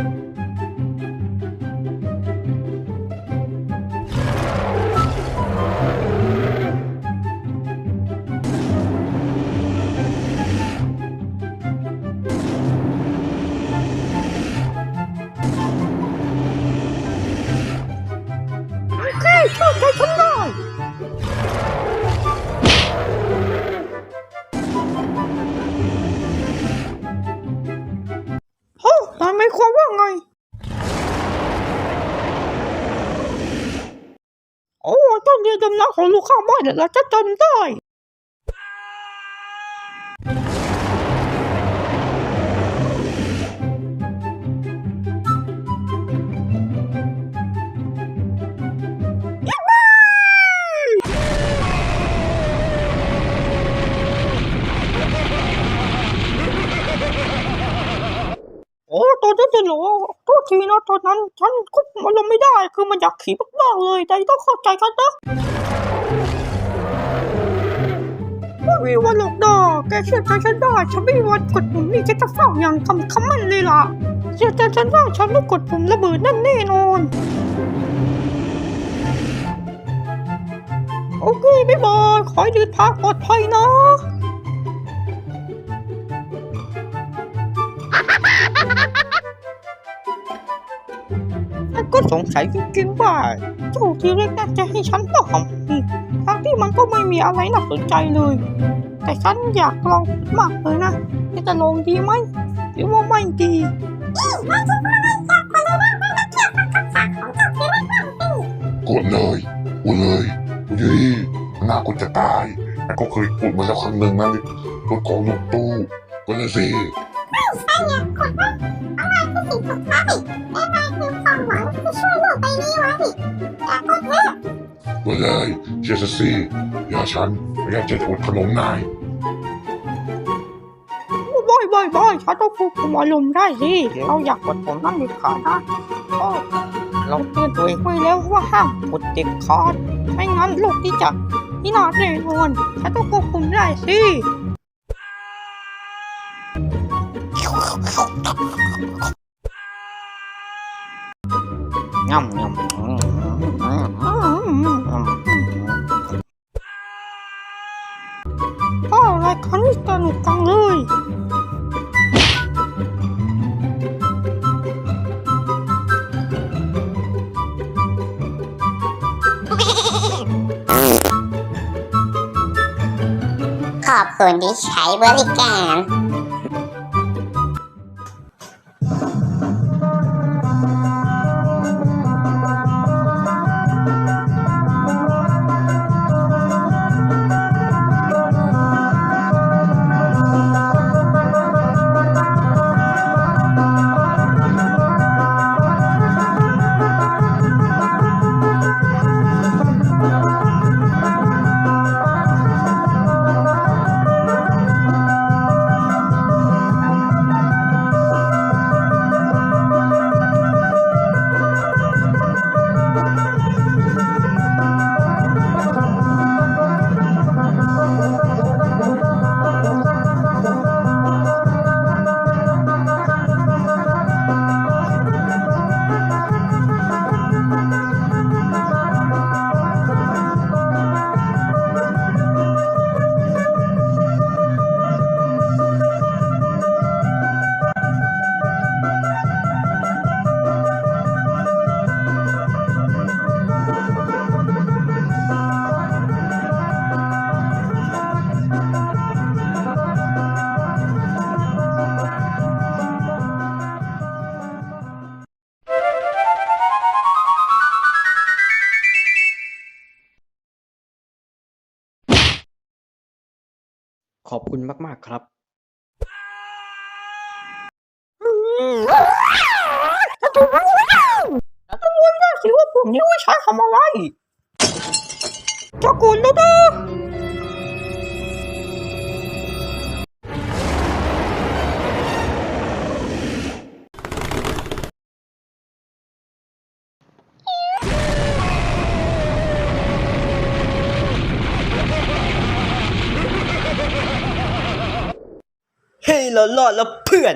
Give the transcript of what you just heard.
โอเค เชื่อใจฉันได้โอ้นายไม่ความว่าไง โอ้ต้นเรียนดำน้ำของลูกข้างบ้านเนี่ยเราจะจำได้ อ้ตอนนั้นจะหนูโทษทีนะตอนนั้น ฉันควบคุมอารมณ์ไม่ได้ คือมันอยากขี่มากๆเลย แต่ต้องเข้าใจกันนะไม่มีวันหรอกนะแกเชื่อใจฉันได้ ฉันไม่มีวันกดปุ่มนี่ฉันจะเฝ้าอย่างคำคำมันเลยล่ะ เชื่อใจฉันว่าฉันไม่กดปุ่มระเบิดนั่นแน่นอนโอเคบ๊ายบายขอให้เดินทางปลอดภัยนะ ก็สงสัยจริงๆว่าเจ้าทีเล็กน่าจะให้ฉันต้องทำอีกทั้งที่มันก็ไม่มีอะไรน่าสนใจเลย แต่ฉันอยากลองมากเลยนะจะลองดีไหมหรือว่าไม่ดีกดเลยกดเลยยี่น่ากดจะตาย แต่ก็เคยกดมาแล้วครั้งหนึ่งนะรถของรถตู้ก็เลยสิ ใช่ไงกดว่าอะไรคือสิ่งสุดท้ายและนายคือความหวังที่ช่วยโลกใบนี้ไว้แต่ก็เถอะกดเลยเชียร์สิอย่าฉันไม่อยากจะอดขนมนายบายบายบายฉันต้องควบคุมอารมณ์ได้สิเราอยากกดผมนั่นเด็ดขาดนะก็เราเตือนตัวเองไว้แล้วว่าห้ามกดเด็ดขาดไม่งั้นโลกที่จะพินาศแน่นอนฉันต้องควบคุมได้สิ งำงำอ้าวรายการนี้สนุกจังเลยขอบคุณที่ใช้บริการ ขอบคุณมาก ๆ ครับสิว่าผมนี่ว่าใช้ทำอะไรจะกุนแล้วนะ เรารอดแล้วเพื่อน